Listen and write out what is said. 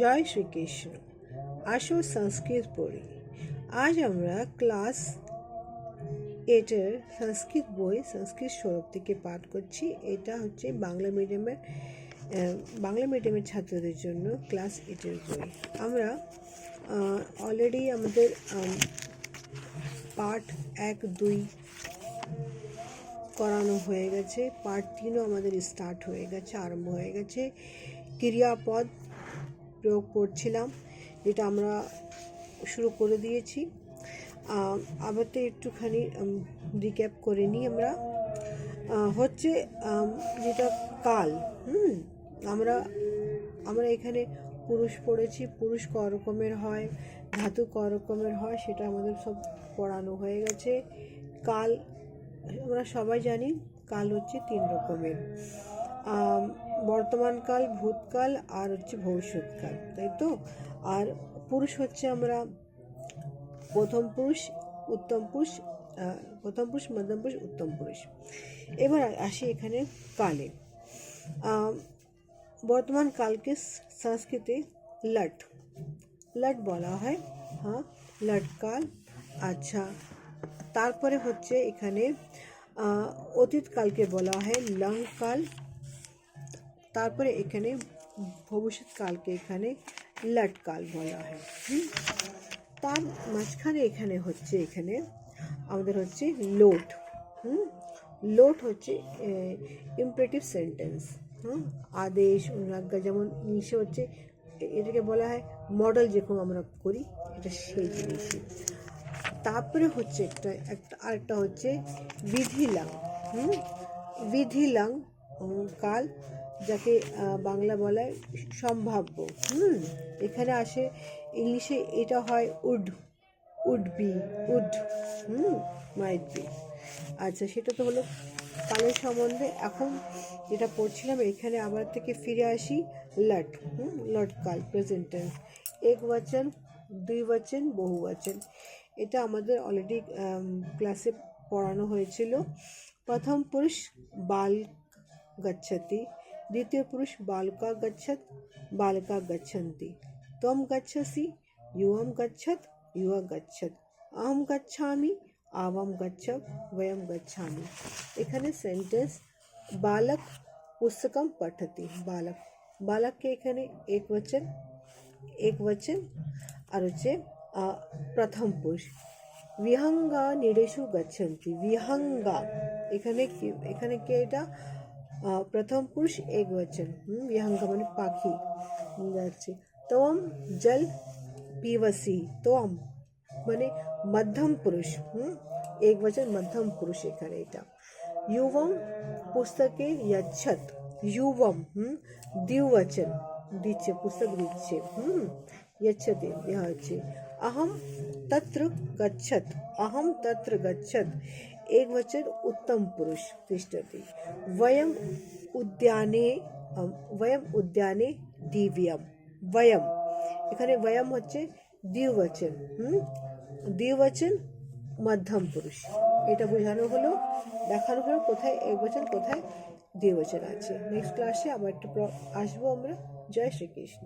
জয় শ্রীকৃষ্ণ। আসো সংস্কৃত পড়ি। আজ আমরা ক্লাস এটের সংস্কৃত বই সংস্কৃত স্বরূপ থেকে পাঠ করছি। এটা হচ্ছে বাংলা মিডিয়ামের বাংলা মিডিয়ামের ছাত্রদের জন্য ক্লাস এইটের বই। আমরা অলরেডি আমাদের আম, পাঠ এক দুই করানো হয়ে গেছে। পার্ট তিনও আমাদের স্টার্ট হয়ে গেছে আরম্ভ হয়ে গেছে। ক্রিয়াপদ প্রয়োগ করছিলাম, যেটা আমরা শুরু করে দিয়েছি। আবার তো একটুখানি রিক্যাপ করে নিই আমরা। হচ্ছে যেটা কাল, হুম, আমরা আমরা এখানে পুরুষ পড়েছি, পুরুষ ক রকমের হয়, ধাতু ক রকমের হয়, সেটা আমাদের সব পড়ানো হয়ে গেছে। কাল, আমরা সবাই জানি, কাল হচ্ছে তিন রকমের। বর্তমানকাল, ভূতকাল আর হচ্ছে ভবিষ্যৎকাল, তাই তো? আর পুরুষ হচ্ছে আমরা প্রথম পুরুষ, উত্তম পুরুষ প্রথম পুরুষ, মধ্যম পুরুষ, উত্তম পুরুষ। এবার আসি এখানে কালে। বর্তমান কালকে সংস্কৃতে লট। লট বলা হয় হ্যাঁ? লটকাল আচ্ছা। তারপরে হচ্ছে এখানে অতীতকালকে বলা হয় লংকাল তারপরে এখানে ভবিষ্যৎকালকে এখানে লটকাল বলা হয়? তার মাঝখানে এখানে হচ্ছে এখানে আমাদের হচ্ছে লোট। হুম? লোট হচ্ছে ইম্পারেটিভ সেন্টেন্স হুম? আদেশ অনুজ্ঞা যেমন নিচে হচ্ছে, এটাকে বলা হয় মডেল যেরকম আমরা করি, এটা সেই জিনিসই। তারপরে হচ্ছে একটা একটা, আরেকটা হচ্ছে বিধিলাং। হুম? বিধিলাং কাল যাকে বাংলা বলায় সম্ভাব্য। হুম, এখানে আসে ইংলিশে এটা হয় would would be, would, hmm, might be. আচ্ছা সেটা তো হলো কালের সম্বন্ধে। এখন যেটা পড়ছিলাম, এখানে আবার থেকে ফিরে আসি লট হুম লট কাল, প্রেজেন্ট টেন্স। এক বচন, দুই বচন, বহু বচন। এটা আমাদের অলরেডি ক্লাসে পড়ানো হয়েছিল। প্রথম পুরুষ বাল গচ্ছতি। দ্বিতীয় পুরুষ বালকা গচ্ছত বালকা গচ্ছন্তি ত্বম গচ্ছসি युवम गच्छत युवा गच्छत अहम गच्छामि आवाम गच्छ वयम गच्छामि এখানে সেন্টেন্স বালক পুস্তকম পঠতি বালক বালককে এখানে এক বচন এক বচন আর হচ্ছে আহ, প্রথম পুরুষ বিহঙ্গা নিরেশু গচ্ছন্তি বিহঙ্গা এখানে কি এখানে কি এটা আহ, প্রথম পুরুষ এক বচন হুম, বিহঙ্গা মানে পাখি যাচ্ছে তম জল পিবসি তোম মানে মধ্যম পুরুষ হুম এক বচন মধ্যম পুরুষ এখানে এটা युवम পুস্তকে यच्छत युवम হুম দ্বিবচন দিচ্ছে পুস্তক দিচ্ছে হুম यच्छते यह হচ্ছে अहम तत्र गच्छत अहम तत्र गच्छत एक वचन उत्तम पुरुष तिष्ठति वयम उद्याने अम, वयम उद्याने दिव्यम वयम এখানে বয়াম হচ্ছে দ্বিবচন হুম দ্বিবচন মধ্যম পুরুষ এটা বোঝানো হলো দেখানো হলো কোথায় এক বচন কোথায় দ্বিবচন আছে নেক্সট ক্লাসে আবার একটু প্র- আসবো আমরা জয় শ্রীকৃষ্ণ